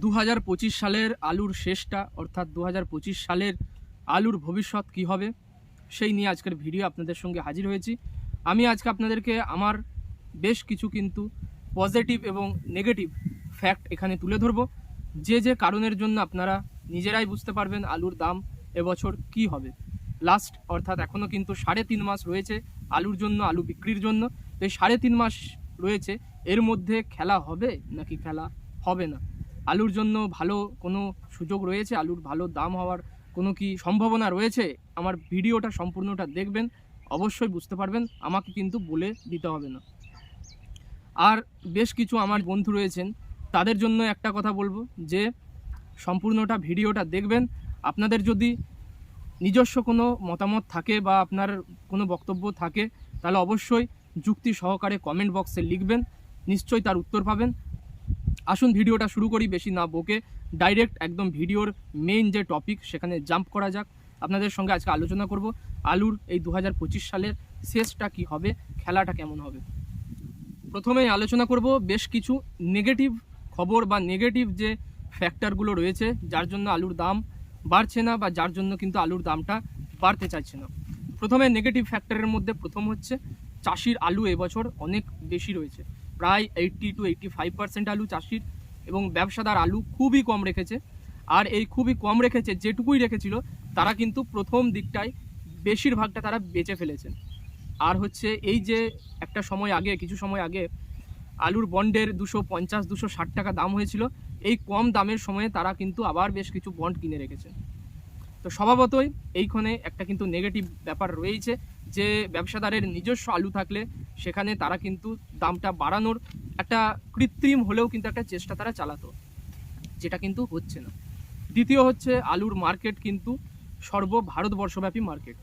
দু হাজার পঁচিশ সালের আলুর শেষটা, অর্থাৎ দু হাজার পঁচিশ সালের আলুর ভবিষ্যৎ কী হবে, সেই নিয়ে আজকের ভিডিও আপনাদের সঙ্গে হাজির হয়েছি। আমি আজকে আপনাদেরকে আমার বেশ কিছু কিন্তু পজিটিভ এবং নেগেটিভ ফ্যাক্ট এখানে তুলে ধরবো। যে যে কারণের জন্য আপনারা নিজেরাই বুঝতে পারবেন আলুর দাম এবছর কি হবে। লাস্ট, অর্থাৎ এখনও কিন্তু সাড়ে তিন মাস রয়েছে আলুর জন্য, আলু বিক্রির জন্য। তো এই সাড়ে তিন মাস রয়েছে, এর মধ্যে খেলা হবে নাকি খেলা হবে না? আলুর জন্য ভালো কোনো সুযোগ রয়েছে? আলুর ভালো দাম হওয়ার কোনো কি সম্ভাবনা রয়েছে? আমার ভিডিওটা সম্পূর্ণটা দেখবেন, অবশ্যই বুঝতে পারবেন, আমাকে কিন্তু বলে দিতে হবে না। আর বেশ কিছু আমার বন্ধু রয়েছেন, তাদের জন্য একটা কথা বলব, যে সম্পূর্ণটা ভিডিওটা দেখবেন। আপনাদের যদি নিজস্ব কোনো মতামত থাকে বা আপনার কোনো বক্তব্য থাকে, তাহলে অবশ্যই যুক্তি সহকারে কমেন্ট বক্সে লিখবেন, নিশ্চয়ই তার উত্তর পাবেন। আসুন ভিডিওটা শুরু করি, বেশি না বকে। ডাইরেক্ট একদম ভিডিওর মেইন যে টপিক সেখানে জাম্প করা যাক। আপনাদের সঙ্গে আজকে আলোচনা করব, আলুর এই দু হাজার পঁচিশ সালের শেষটা কি হবে, খেলাটা কেমন হবে। প্রথমেই আলোচনা করব বেশ কিছু নেগেটিভ খবর বা নেগেটিভ যে ফ্যাক্টরগুলো রয়েছে, যার জন্য আলুর দাম বাড়ছে না বা যার জন্য কিন্তু আলুর দামটা বাড়তে চাইছে না। প্রথমে নেগেটিভ ফ্যাক্টরের মধ্যে প্রথম হচ্ছে, চাষির আলু এবছর অনেক বেশি রয়েছে। প্রায় eighty two eighty five percent আলু চাষির এবং ব্যবসাদার আলু খুবই কম রেখেছে। আর এই খুবই কম রেখেছে, যেটুকুই রেখেছিল, তারা কিন্তু প্রথম দিকটায় বেশিরভাগটা তারা বেঁচে ফেলেছেন। আর হচ্ছে এই যে একটা সময় আগে, কিছু সময় আগে আলুর বন্ডের দুশো পঞ্চাশ, দুশো ষাট টাকা দাম হয়েছিল, এই কম দামের সময়ে তারা কিন্তু আবার বেশ কিছু বন্ড কিনে রেখেছেন। তো স্বভাবতই এইখানে একটা কিন্তু নেগেটিভ ব্যাপার রয়েছে যে ব্যবসাদারের নিজস্ব আলু থাকলে সেখানে তারা কিন্তু দামটা বাড়ানোর একটা কৃত্রিম হলেও কিন্তু একটা চেষ্টা তারা চালাতো, যেটা কিন্তু হচ্ছে না। দ্বিতীয় হচ্ছে আলুর মার্কেট কিন্তু সর্ব ভারতবর্ষব্যাপী মার্কেট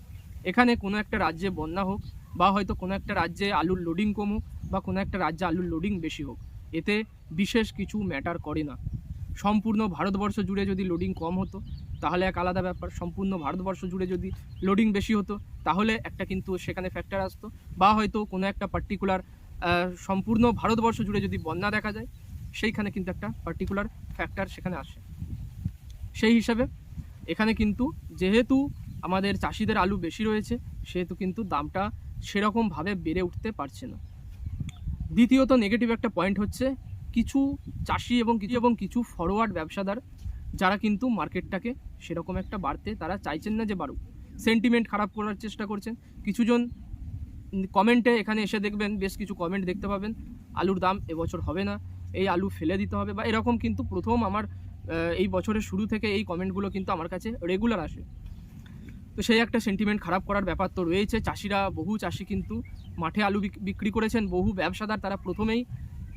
এখানে কোনো একটা রাজ্যে বন্যা হোক বা হয়তো কোনো একটা রাজ্যে আলুর লোডিং কমুক বা কোনো একটা রাজ্যে আলুর লোডিং বেশি হোক, এতে বিশেষ কিছু ম্যাটার করে না। সম্পূর্ণ ভারতবর্ষ জুড়ে যদি লোডিং কম হতো তাহলে এক আলাদা ব্যাপার। সম্পূর্ণ ভারতবর্ষ জুড়ে যদি লোডিং বেশি হতো, তাহলে একটা কিন্তু সেখানে ফ্যাক্টর আসতো। বা হয়তো কোনো একটা পার্টিকুলার সম্পূর্ণ ভারতবর্ষ জুড়ে যদি বন্যা দেখা যায়, সেইখানে কিন্তু একটা পার্টিকুলার ফ্যাক্টর সেখানে আসে। সেই হিসাবে এখানে কিন্তু যেহেতু আমাদের চাষিদের আলু বেশি রয়েছে, সেহেতু কিন্তু দামটা সেরকমভাবে বেড়ে উঠতে পারছে না। দ্বিতীয়ত নেগেটিভ একটা পয়েন্ট হচ্ছে, কিছু চাষি এবং কিছু এবং কিছু ফরওয়ার্ড ব্যবসাদার যারা কিন্তু মার্কেটটাকে সেরকম একটা বাড়তে তারা চাইছেন না যে বাড়ুক। সেন্টিমেন্ট খারাপ করার চেষ্টা করছেন। কিছুজন কমেন্টে এখানে এসে দেখবেন, বেশ কিছু কমেন্ট দেখতে পাবেন, আলুর দাম এবছর হবে না, এই আলু ফেলে দিতে হবে বা এরকম কিন্তু প্রথম আমার এই বছরের শুরু থেকে এই কমেন্টগুলো কিন্তু আমার কাছে রেগুলার আসে। তো সেই একটা সেন্টিমেন্ট খারাপ করার ব্যাপার তো রয়েছে। চাষিরা, বহু চাষি কিন্তু মাঠে আলু বিক- বিক্রি করেছেন, বহু ব্যবসাদার তারা প্রথমেই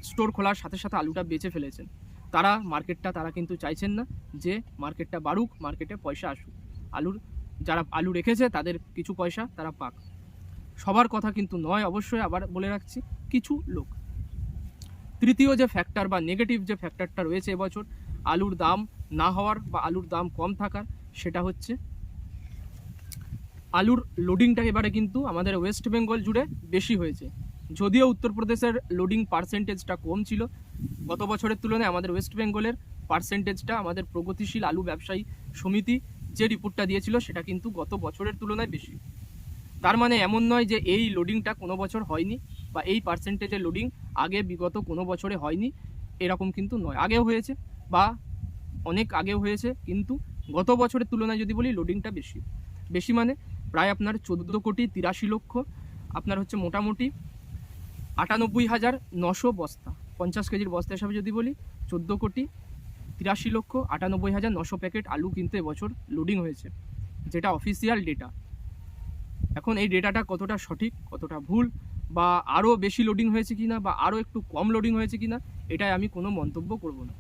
স্টোর খোলার সাথে সাথে আলুটা বেচে ফেলেছেন। তারা মার্কেটটা তারা কিন্তু চাইছেন না যে মার্কেটটা বাড়ুক, মার্কেটে পয়সা আসুক। আলুর, যারা আলু রেখেছে তাদের কিছু পয়সা তারা পাক। সবার কথা কিন্তু নয় অবশ্যই, আবার বলে রাখছি, কিছু লোক। তৃতীয় যে ফ্যাক্টর বা নেগেটিভ যে ফ্যাক্টরটা রয়েছে এবছর, আলুর দাম না হওয়ার বা আলুর দাম কম থাকার, সেটা হচ্ছে আলুর লোডিংটা এবারে কিন্তু আমাদের ওয়েস্ট বেঙ্গল জুড়ে বেশি হয়েছে। যদিও উত্তরপ্রদেশের লোডিং পার্সেন্টেজটা কম ছিল গত বছরের তুলনায় আমাদের ওয়েস্ট বেঙ্গলের পার্সেন্টেজটা আমাদের প্রগতিশীল আলু ব্যবসায়ী সমিতি যে রিপোর্টটা দিয়েছিল সেটা কিন্তু গত বছরের তুলনায় বেশি। তার মানে এমন নয় যে এই লোডিংটা কোনো বছর হয়নি বা এই পার্সেন্টেজের লোডিং আগে বিগত কোনো বছরে হয়নি, এরকম কিন্তু নয়। আগেও হয়েছে বা অনেক আগেও হয়েছে, কিন্তু গত বছরের তুলনায় যদি বলি লোডিংটা বেশি। বেশি মানে প্রায় আপনার চোদ্দ কোটি তিরাশি লক্ষ, আপনার হচ্ছে মোটামুটি আটানব্বই হাজার নশো বস্তা। পঞ্চাশ কেজির বস্তা হিসাবে যদি বলি, চোদ্দ কোটি তিরাশি লক্ষ আটানব্বই হাজার নশো প্যাকেট আলু কিন্তু এবছর লোডিং হয়েছে, যেটা অফিসিয়াল ডেটা এখন এই ডেটাটা কতটা সঠিক, কতটা ভুল, বা আরও বেশি লোডিং হয়েছে কি না বা আরও একটু কম লোডিং হয়েছে কি না এটাই আমি কোনো মন্তব্য করব না।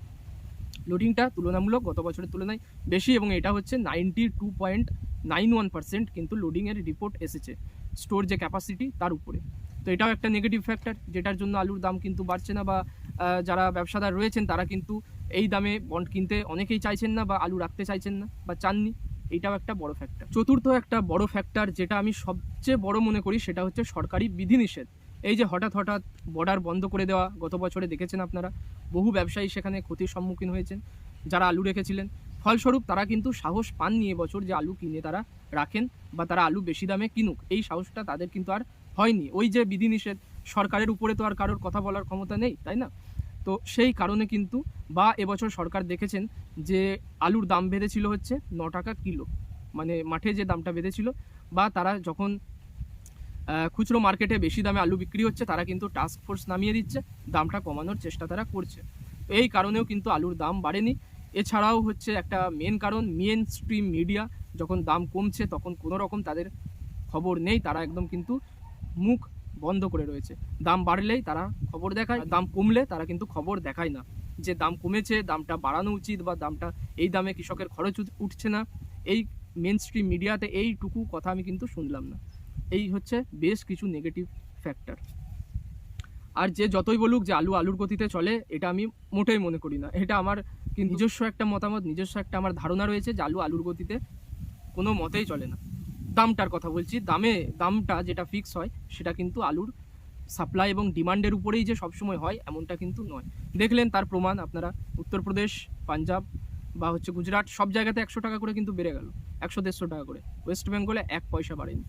লোডিংটা তুলনামূলক গত বছরের তুলনায় বেশি এবং এটা হচ্ছে ninety two point nine one percent কিন্তু লোডিংয়ের রিপোর্ট এসেছে স্টোর যে ক্যাপাসিটি তার উপরে। তো এটাও একটা নেগেটিভ ফ্যাক্টর যেটার জন্য আলুর দাম কিন্তু বাড়ছে না বা যারা ব্যবসাদার রয়েছেন তারা কিন্তু এই দামে বন্ড কিনতে অনেকেই চাইছেন না বা আলু রাখতে চাইছেন না বা চাননি। এইটাও একটা বড় ফ্যাক্টর চতুর্থ একটা বড় ফ্যাক্টর যেটা আমি সবচেয়ে বড় মনে করি সেটা হচ্ছে সরকারি বিধিনিষেধ। এই যে হঠাৎ হঠাৎ বর্ডার বন্ধ করে দেওয়া, গত বছরে দেখেছেন আপনারা, বহু ব্যবসায়ী সেখানে ক্ষতির সম্মুখীন হয়েছেন, যারা আলু রেখেছিলেন। ফলস্বরূপ তারা কিন্তু সাহস পাননি এবছর যে আলু কিনে তারা রাখেন বা তারা আলু বেশি দামে কিনুক। এই সাহসটা তাদের কিন্তু আর হয়নি। ওই যে বিধিনিষেধ, সরকারের উপরে তো আর কারোর কথা বলার ক্ষমতা নেই, তাই না? তো সেই কারণে কিন্তু, বা এবছর সরকার দেখেছেন যে আলুর দাম বেড়েছিল হচ্ছে ন টাকা কিলো। মানে মাঠে যে দামটা বেড়েছিল, বা তারা যখন খুচরো মার্কেটে বেশি দামে আলু বিক্রি হচ্ছে, তারা কিন্তু টাস্ক ফোর্স নামিয়ে দিচ্ছে, দামটা কমানোর চেষ্টা তারা করছে। এই কারণেও কিন্তু আলুর দাম বাড়েনি। এছাড়াও হচ্ছে একটা মেন কারণ মেন স্ট্রিম মিডিয়া যখন দাম কমছে, তখন কোনো রকম তাদের খবর নেই, তারা একদম কিন্তু মুখ বন্ধ করে রয়েছে। দাম বাড়লেই তারা খবর দেখায় দাম কমলে তারা কিন্তু খবর দেখায় না। যে দাম কমেছে, দামটা বাড়ানো উচিত বা দামটা এই দামে কৃষকের খরচ উঠছে না, এই মেন স্ট্রিম মিডিয়াতে এইটুকু কথা আমি কিন্তু শুনলাম না। এই হচ্ছে বেশ কিছু নেগেটিভ ফ্যাক্টর আর যে যতই বলুক যে আলু আলুর গতিতে চলে, এটা আমি মোটেই মনে করি না। এটা আমার নিজস্ব একটা মতামত, নিজস্ব একটা আমার ধারণা রয়েছে যে আলু আলুর গতিতে কোনো মতেই চলে না। দামটার কথা বলছি। দামে, দামটা যেটা ফিক্স হয়, সেটা কিন্তু আলুর সাপ্লাই এবং ডিমান্ডের উপরেই যে সবসময় হয়, এমনটা কিন্তু নয়। দেখলেন তার প্রমাণ আপনারা, উত্তরপ্রদেশ, পাঞ্জাব বা হচ্ছে গুজরাট, সব জায়গাতে একশো টাকা করে কিন্তু বেড়ে গেল। একশো দেড়শো টাকা করে। ওয়েস্ট বেঙ্গলে এক পয়সা বাড়েনি।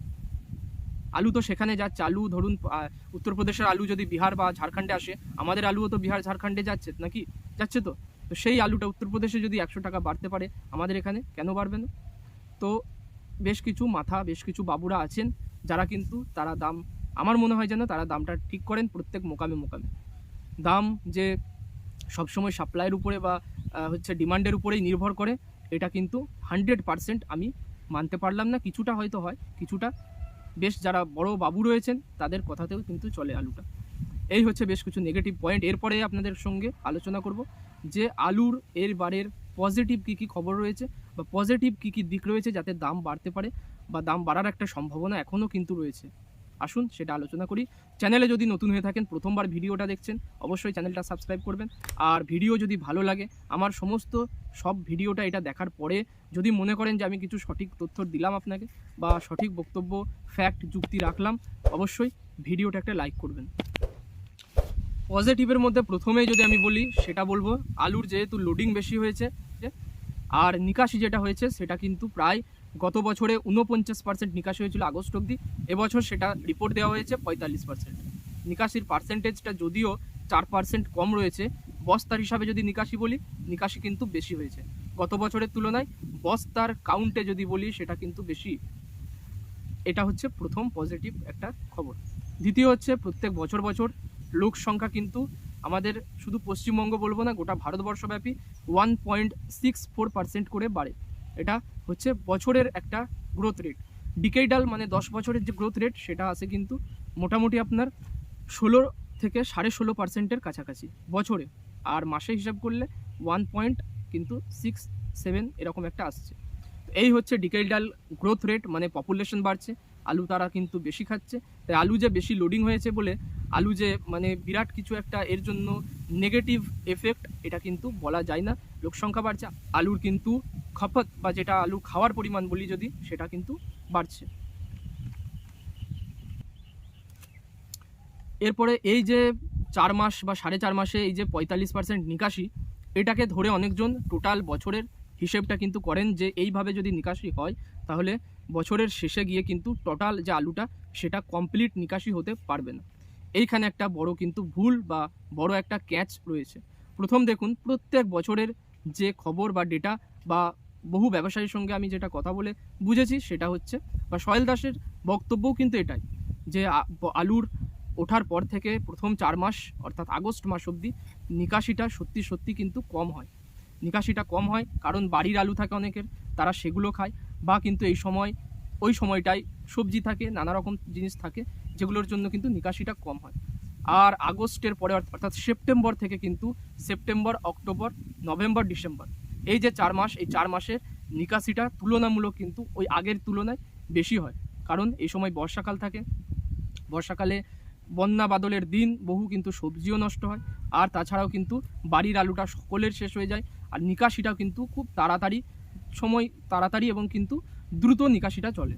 আলু তো সেখানে যাচ্ছে। আলু ধরুন উত্তরপ্রদেশের আলু যদি বিহার বা ঝাড়খণ্ডে আসে, আমাদের আলুও তো বিহার, ঝাড়খণ্ডে যাচ্ছে নাকি? যাচ্ছে তো। তো সেই আলুটা উত্তরপ্রদেশে যদি একশো টাকা বাড়তে পারে, আমাদের এখানে কেন বাড়বে না? তো বেশ কিছু মাথা, বেশ কিছু বাবুরা আছেন, যারা কিন্তু তারা দাম, আমার মনে হয় যেন তারা দামটা ঠিক করেন প্রত্যেক মোকামে মোকামে। দাম যে সবসময় সাপ্লাইয়ের উপরে বা হচ্ছে ডিমান্ডের উপরেই নির্ভর করে, এটা কিন্তু হান্ড্রেড পারসেন্ট আমি মানতে পারলাম না। কিছুটা হয়তো হয়, কিছুটা। বেশ যারা বড় বাবু রয়েছেন, তাদের কথাতেও কিন্তু চলে আলুটা। এই হচ্ছে বেশ কিছু নেগেটিভ পয়েন্ট এরপরে আপনাদের সঙ্গে আলোচনা করব যে আলুর এর বারের পজিটিভ কী কী খবর রয়েছে বা পজিটিভ কী কী দিক রয়েছে যাতে দাম বাড়তে পারে বা দাম বাড়ার একটা সম্ভাবনা এখনও কিন্তু রয়েছে। আসুন সেটা আলোচনা করি। চ্যানেলে যদি নতুন হয়ে থাকেন, প্রথমবার ভিডিওটা দেখছেন, অবশ্যই চ্যানেলটা সাবস্ক্রাইব করবেন। আর ভিডিও যদি ভালো লাগে, আমার সমস্ত সব ভিডিওটা এটা দেখার পরে যদি মনে করেন যে আমি কিছু সঠিক তথ্য দিলাম আপনাকে বা সঠিক বক্তব্য ফ্যাক্ট যুক্তি রাখলাম, অবশ্যই ভিডিওটা একটা লাইক করবেন। পজিটিভের মধ্যে প্রথমেই যদি আমি বলি, সেটা বলব, আলুর যেহেতু লোডিং বেশি হয়েছে আর নিকাশি যেটা হয়েছে, সেটা কিন্তু প্রায় গত বছরে উনপঞ্চাশ পার্সেন্ট নিকাশি হয়েছিল আগস্ট অবধি। এবছর সেটা রিপোর্ট দেওয়া হয়েছে পঁয়তাল্লিশ পার্সেন্ট নিকাশির পার্সেন্টেজটা যদিও চার পার্সেন্ট কম রয়েছে, বস্তার হিসাবে যদি নিকাশি বলি, নিকাশি কিন্তু বেশি হয়েছে। গত বছরের তুলনায় বস্তার কাউন্টে যদি বলি, সেটা কিন্তু বেশি। এটা হচ্ছে প্রথম পজিটিভ একটা খবর। দ্বিতীয় হচ্ছে প্রত্যেক বছর বছর লোক সংখ্যা কিন্তু আমাদের শুধু পশ্চিমবঙ্গ বলব না, গোটা ভারতবর্ষব্যাপী one point six four percent করে বাড়ে। এটা হচ্ছে বছরের একটা গ্রোথ রেট ডিকেইডাল মানে দশ বছরের যে গ্রোথ রেট সেটা আছে কিন্তু মোটামুটি আপনার ষোলো থেকে সাড়ে ষোলো পার্সেন্টের কাছাকাছি বছরে। আর মাসে হিসাব করলে ওয়ান পয়েন্ট কিন্তু সিক্স সেভেন এরকম একটা আসছে। এই হচ্ছে ডিকেইডাল গ্রোথ রেট মানে পপুলেশন বাড়ছে, আলু তারা কিন্তু বেশি খাচ্ছে। তাই আলু যে বেশি লোডিং হয়েছে বলে আলু যে মানে বিরাট কিছু একটা এর জন্য নেগেটিভ এফেক্ট এটা কিন্তু বলা যায় না। লোক সংখ্যা বাড়ছে, আলুর কিন্তু খপত বা যেটা আলু খাওয়ার পরিমাণ বলি যদি, সেটা কিন্তু বাড়ছে। এরপরে এই যে চার মাস বা সাড়ে চার মাসে এই যে পঁয়তাল্লিশ পার্সেন্ট নিকাশি, এটাকে ধরে অনেকজন টোটাল বছরের হিসেবটা কিন্তু করেন যে এইভাবে যদি নিকাশি হয়, তাহলে বছরের শেষে গিয়ে কিন্তু টোটাল যে আলুটা, সেটা কমপ্লিট নিকাশি হতে পারবে না। এইখানে একটা বড় কিন্তু ভুল বা বড় একটা ক্যাচ রয়েছে। প্রথম দেখুন, প্রত্যেক বছরের যে খবর বা ডেটা বা বহু ব্যবসায়ীর সঙ্গে আমি যেটা কথা বলে বুঝেছি সেটা হচ্ছে, বা সয়েল দাসের বক্তব্যও কিন্তু এটাই, যে আলুর ওঠার পর থেকে প্রথম চার মাস, অর্থাৎ আগস্ট মাস অবধি নিকাশিটা সত্যি সত্যি কিন্তু কম হয়। নিকাশিটা কম হয় কারণ বাড়ির আলু থাকে অনেকের, তারা সেগুলো খায়, বা কিন্তু এই সময়, ওই সময়টায় সবজি থাকে, নানা রকম জিনিস থাকে যেগুলোর জন্য কিন্তু নিকাশিটা কম হয়। আর আগস্টের পরে অর্থ- অর্থাৎ সেপ্টেম্বর থেকে কিন্তু সেপ্টেম্বর, অক্টোবর, নভেম্বর, ডিসেম্বর এই যে চার মাস, এই চার মাসের নিকাশিটা তুলনামূলক কিন্তু ওই আগের তুলনায় বেশি হয়। কারণ এই সময় বর্ষাকাল থাকে। বর্ষাকালে বন্যা বাদলের দিন, বহু কিন্তু সবজিও নষ্ট হয়। আর তাছাড়াও কিন্তু বাড়ির আলুটা সকলের শেষ হয়ে যায়। আর নিকাশিটাও কিন্তু খুব তাড়াতাড়ি সময় তাড়াতাড়ি এবং কিন্তু দ্রুত নিকাশিটা চলে।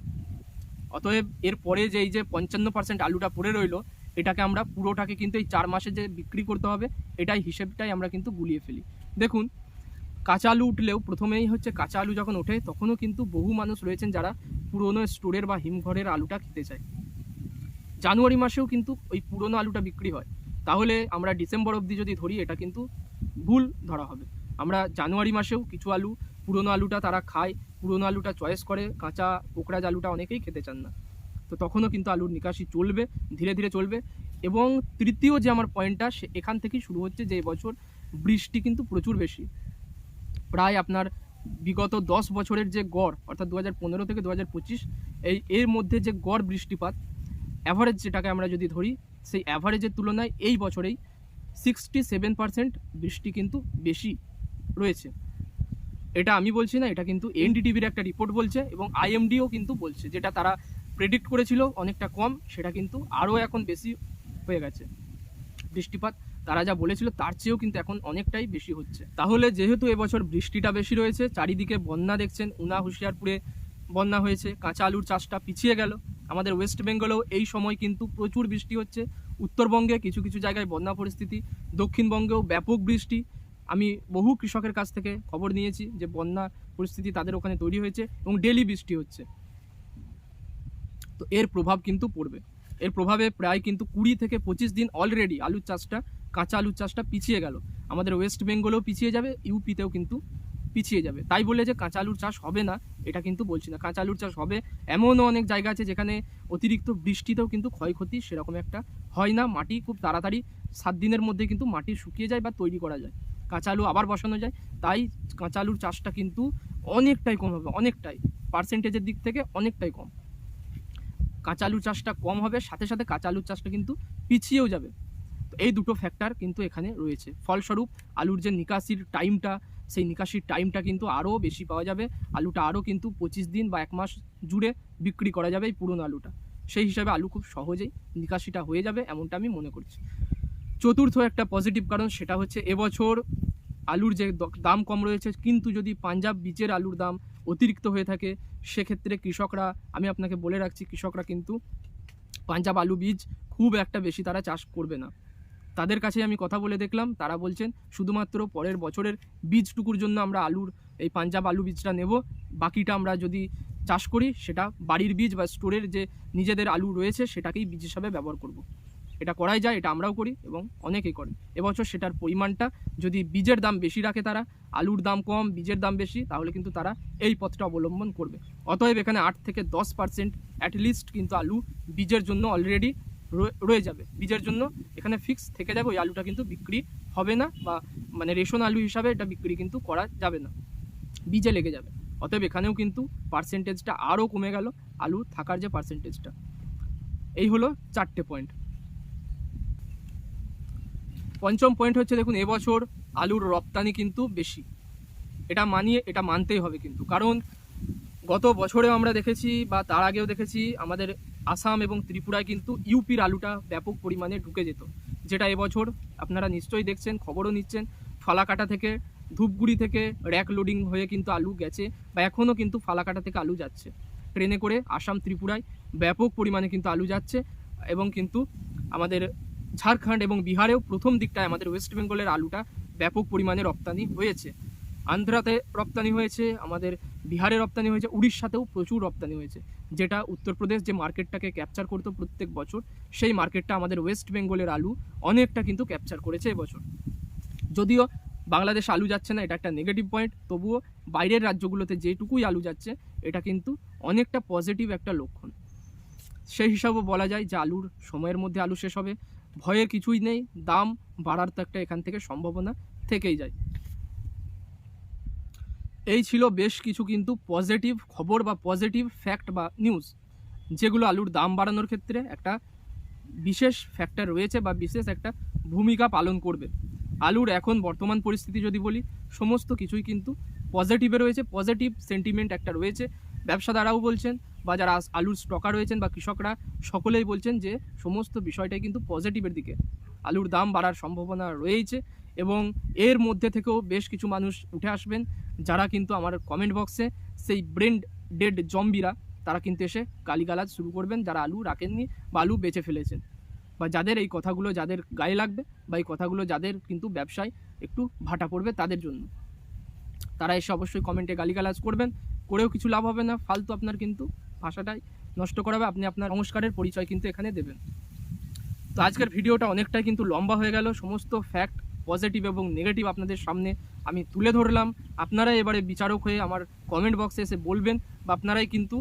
অতএব এর পরে যে এই যে পঞ্চান্ন পার্সেন্ট আলুটা পড়ে রইল, এটাকে আমরা পুরোটাকে কিন্তু এই চার মাসে যে বিক্রি করতে হবে, এটাই হিসেবটাই আমরা কিন্তু গুলিয়ে ফেলি। দেখুন, কাঁচা আলু উঠলেও প্রথমেই হচ্ছে কাঁচা আলু যখন ওঠে, তখনও কিন্তু বহু মানুষ রয়েছেন যারা পুরনো স্টোরের বা হিমঘরের আলুটা খেতে চায়। জানুয়ারি মাসেও কিন্তু ওই পুরনো আলুটা বিক্রি হয়। তাহলে আমরা ডিসেম্বর অবধি যদি ধরি, এটা কিন্তু ভুল ধরা হবে। আমরা জানুয়ারি মাসেও কিছু আলু, পুরনো আলুটা তারা খায় পুরনো আলুটা চয়েস করে, কাঁচা পোকরাজ আলুটা অনেকেই খেতে চান না। তো তখনও কিন্তু আলুর নিকাশি চলবে, ধীরে ধীরে চলবে। এবং তৃতীয় যে আমার পয়েন্টটা সে এখান থেকেই শুরু হচ্ছে যে বছর বৃষ্টি কিন্তু প্রচুর বেশি। প্রায় আপনার বিগত দশ বছরের যে গড়, অর্থাৎ দু হাজার পনেরো থেকে দু হাজার পঁচিশ, এই, এর মধ্যে যে গড় বৃষ্টিপাত অ্যাভারেজ যেটাকে আমরা যদি ধরি, সেই অ্যাভারেজের তুলনায় এই বছরেই সিক্সটি সেভেন পার্সেন্ট বৃষ্টি কিন্তু বেশি রয়েছে। এটা আমি বলছি না, এটা কিন্তু এনডিটিভির একটা রিপোর্ট বলছে এবং আইএমডিও কিন্তু বলছে, যেটা তারা প্রেডিক্ট করেছিল অনেকটা কম, সেটা কিন্তু আরও এখন বেশি হয়ে গেছে। বৃষ্টিপাত, তারা যা বলেছিল তার চেয়েও কিন্তু এখন অনেকটাই বেশি হচ্ছে। তাহলে যেহেতু এবছর বৃষ্টিটা বেশি রয়েছে, চারিদিকে বন্যা দেখছেন, উনা, হুঁশিয়ারপুরে বন্যা হয়েছে, কাঁচা আলুর চাষটা পিছিয়ে গেল। আমাদের ওয়েস্ট বেঙ্গলেও এই সময় কিন্তু প্রচুর বৃষ্টি হচ্ছে। উত্তরবঙ্গে কিছু কিছু জায়গায় বন্যা পরিস্থিতি, দক্ষিণবঙ্গেও ব্যাপক বৃষ্টি। আমি বহু কৃষকের কাছ থেকে খবর নিয়েছি যে বন্যা পরিস্থিতি তাদের ওখানে তৈরি হয়েছে এবং ডেলি বৃষ্টি হচ্ছে। তো এর প্রভাব কিন্তু পড়বে। এর প্রভাবে প্রায় কিন্তু কুড়ি থেকে পঁচিশ দিন অলরেডি আলুর চাষটা, কাঁচা আলুর চাষটা পিছিয়ে গেল। আমাদের ওয়েস্ট বেঙ্গলেও পিছিয়ে যাবে ইউপিতেও কিন্তু পিছিয়ে যাবে। তাই বলে যে কাঁচা আলুর চাষ হবে না, এটা কিন্তু বলছি না। কাঁচা আলুর চাষ হবে এমনও অনেক জায়গা আছে যেখানে অতিরিক্ত বৃষ্টিতেও কিন্তু ক্ষয়ক্ষতি সেরকম একটা হয় না। মাটি খুব তাড়াতাড়ি সাত দিনের মধ্যে কিন্তু মাটি শুকিয়ে যায় বা তৈরি করা যায়। কাঁচা আলু আবার বসানো যায়, তাই কাঁচা আলুর চাষটা কিন্তু অনেকটাই কম হবে, অনেকটাই। পার্সেন্টেজের দিক থেকে অনেকটাই কম। কাঁচা আলুর চাষটা কম হবে, সাথে সাথে কাঁচা আলুর চাষটা কিন্তু পিছিয়েও যাবে। তো এই দুটো ফ্যাক্টর কিন্তু এখানে রয়েছে। ফলস্বরূপ আলুর যে নিকাশির টাইমটা সেই নিকাশির টাইমটা কিন্তু আরও বেশি পাওয়া যাবে। আলুটা আরও কিন্তু পঁচিশ দিন বা এক মাস জুড়ে বিক্রি করা যাবে এই পুরনো আলুটা। সেই হিসাবে আলু খুব সহজেই নিকাশিটা হয়ে যাবে, এমনটা আমি মনে করছি। চতুর্থ একটা পজিটিভ কারণ, সেটা হচ্ছে এবছর আলুর যে দাম কম রয়েছে, কিন্তু যদি পাঞ্জাব বীজের আলুর দাম অতিরিক্ত হয়ে থাকে, সেক্ষেত্রে কৃষকরা, আমি আপনাকে বলে রাখছি, কৃষকরা কিন্তু পাঞ্জাব আলু বীজ খুব একটা বেশি তারা চাষ করবে না তাদের কাছে আমি কথা বলে দেখলাম, তারা বলছেন শুধুমাত্র পরের বছরের বীজটুকুর জন্য আমরা আলুর, এই পাঞ্জাব আলু বীজটা নেব, বাকিটা আমরা যদি চাষ করি, সেটা বাড়ির বীজ বা স্টোরের যে নিজেদের আলু রয়েছে, সেটাকেই বীজ হিসাবে ব্যবহার করব। এটা করাই যায়, এটা আমরাও করি এবং অনেকেই করে। এবছর সেটার পরিমাণটা যদি বীজের দাম বেশি রাখে তারা, আলুর দাম কম, বীজের দাম বেশি, তাহলে কিন্তু তারা এই পথটা অবলম্বন করবে। অতএব এখানে আট থেকে দশ পার্সেন্ট অ্যাটলিস্ট কিন্তু আলু বীজের জন্য অলরেডি রয়ে যাবে। বীজের জন্য এখানে ফিক্স থেকে যাবে, ওই আলুটা কিন্তু বিক্রি হবে না বা মানে রেশন আলু হিসাবে এটা বিক্রি কিন্তু করা যাবে না। বীজে লেগে যাবে। অতএব এখানেও কিন্তু পার্সেন্টেজটা আরও কমে গেল, আলু থাকার যে পার্সেন্টেজটা এই হলো চারটে পয়েন্ট পঞ্চম পয়েন্ট হচ্ছে দেখুন, এবছর আলুর রপ্তানি কিন্তু বেশি। এটা মানিয়ে, এটা মানতেই হবে কিন্তু। কারণ গত বছরেও আমরা দেখেছি বা তার আগেও দেখেছি, আমাদের আসাম এবং ত্রিপুরায় কিন্তু ইউপির আলুটা ব্যাপক পরিমাণে ঢুকে যেত। যেটা এবছর আপনারা নিশ্চয়ই দেখছেন, খবরও নিচ্ছেন। ফালাকাটা থেকে, ধূপগুড়ি থেকে র্যাক লোডিং হয়ে কিন্তু আলু গেছে বা এখনও কিন্তু ফালাকাটা থেকে আলু যাচ্ছে। ট্রেনে করে আসাম, ত্রিপুরায় ব্যাপক পরিমাণে কিন্তু আলু যাচ্ছে এবং কিন্তু আমাদের ঝাড়খণ্ড এবং বিহারেও প্রথম দিকটায় আমাদের ওয়েস্ট বেঙ্গলের আলুটা ব্যাপক পরিমাণে রপ্তানি হয়েছে। আন্ধ্রাতে রপ্তানি হয়েছে, আমাদের বিহারে রপ্তানি হয়েছে, উড়িষ্যাতেও প্রচুর রপ্তানি হয়েছে। যেটা উত্তরপ্রদেশ যে মার্কেটটাকে ক্যাপচার করতো প্রত্যেক বছর, সেই মার্কেটটা আমাদের ওয়েস্ট বেঙ্গলের আলু অনেকটা কিন্তু ক্যাপচার করেছে এবছর। যদিও বাংলাদেশ আলু যাচ্ছে না, এটা একটা নেগেটিভ পয়েন্ট তবুও বাইরের রাজ্যগুলোতে যেটুকুই আলু যাচ্ছে, এটা কিন্তু অনেকটা পজিটিভ একটা লক্ষণ। সেই হিসাবেও বলা যায় যে আলুর সময়ের মধ্যে আলু শেষ হবে ভয়ের কিছুই নেই, দাম বাড়ার তো একটা এখান থেকে সম্ভাবনা থেকেই যায়। এই ছিল বেশ কিছু কিন্তু পজিটিভ খবর বা পজিটিভ ফ্যাক্ট বা নিউজ যেগুলো আলুর দাম বাড়ানোর ক্ষেত্রে একটা বিশেষ ফ্যাক্টর রয়েছে বা বিশেষ একটা ভূমিকা পালন করবে। আলুর এখন বর্তমান পরিস্থিতি যদি বলি, সমস্ত কিছুই কিন্তু পজিটিভে রয়েছে পজিটিভ সেন্টিমেন্ট একটা রয়েছে। ব্যবসাদারাও বলছেন বা যারা আলুর স্টকার রয়েছেন বা কৃষকরা, সকলেই বলছেন যে সমস্ত বিষয়টাই কিন্তু পজিটিভের দিকে। আলুর দাম বাড়ার সম্ভাবনা রয়েছে এবং এর মধ্যে থেকেও বেশ কিছু মানুষ উঠে আসবেন যারা কিন্তু আমার কমেন্ট বক্সে সেই ব্রেন্ড ডেড জম্বিরা তারা কিন্তু এসে গালিগালাজ শুরু করবেন যারা আলু রাখেননি বা আলু বেচে ফেলেছেন। বা যাদের এই কথাগুলো যাদের গায়ে লাগবে বা এই কথাগুলো যাদের কিন্তু ব্যবসায় একটু ভাটা পড়বে তাদের জন্য। তারা এসে অবশ্যই কমেন্টে গালিগালাজ করবেন করেও কিছু লাভ হবে না, ফালতু আপনার কিন্তু ভাষাটাই নষ্ট করাবে, আপনি আপনার সংস্কারের পরিচয় কিন্তু এখানে দেবেন। তো আজকের ভিডিওটা অনেকটাই কিন্তু লম্বা হয়ে গেল, সমস্ত ফ্যাক্ট পজিটিভ এবং নেগেটিভ আপনাদের সামনে আমি তুলে ধরলাম। আপনারাই এবারে বিচারক হয়ে আমার কমেন্ট বক্সে এসে বলবেন বা আপনারাই কিন্তু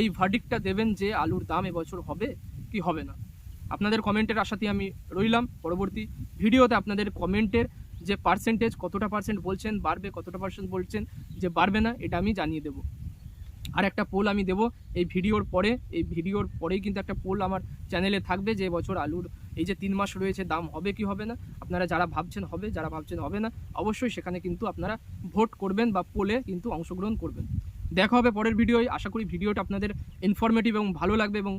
এই ভার্ডিকটা দেবেন যে আলুর দাম এবছর হবে কি হবে না। আপনাদের কমেন্টের আশাতেই আমি রইলাম। পরবর্তী ভিডিওতে আপনাদের কমেন্টের যে পার্সেন্টেজ কতটা পার্সেন্ট বলছেন, বাড়বে, কতটা পার্সেন্ট বলছেন, যে বাড়বে না, এটা আমি জানিয়ে দেবো। আর একটা পোল আমি দেবো, এই ভিডিওর পরে, এই ভিডিওর পরেই কিন্তু একটা পোল আমার চ্যানেলে থাকবে যে বছর আলুর, এই যে তিন মাস রয়েছে, দাম হবে কি হবে না? আপনারা যারা ভাবছেন হবে, যারা ভাবছেন হবে না, অবশ্যই সেখানে কিন্তু আপনারা ভোট করবেন বা পোলে কিন্তু অংশগ্রহণ করবেন। দেখা হবে পরের ভিডিওয়। আশা করি ভিডিওটা আপনাদের ইনফরমেটিভ এবং ভালো লাগবে এবং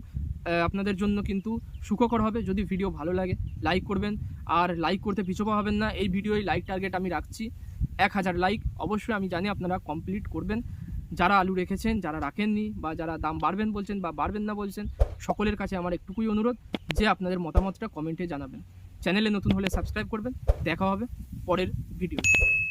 আপনাদের জন্য কিন্তু সুখকর হবে। যদি ভিডিও ভালো লাগে লাইক করবেন আর লাইক করতে পিছপা হবেন না। এই ভিডিওয় লাইক টার্গেট আমি রাখছি। এক হাজার লাইক অবশ্যই আমি জানি আপনারা কমপ্লিট করবেন। যারা আলু রেখেছেন, যারা রাখেননি বা যারা দাম বাড়বেন বলছেন বা বাড়বেন না বলছেন, সকলের কাছে আমার একটুকুই অনুরোধ যে আপনাদের মতামতটা কমেন্টে জানাবেন। চ্যানেলে নতুন হলে সাবস্ক্রাইব করবেন। দেখা হবে পরের ভিডিও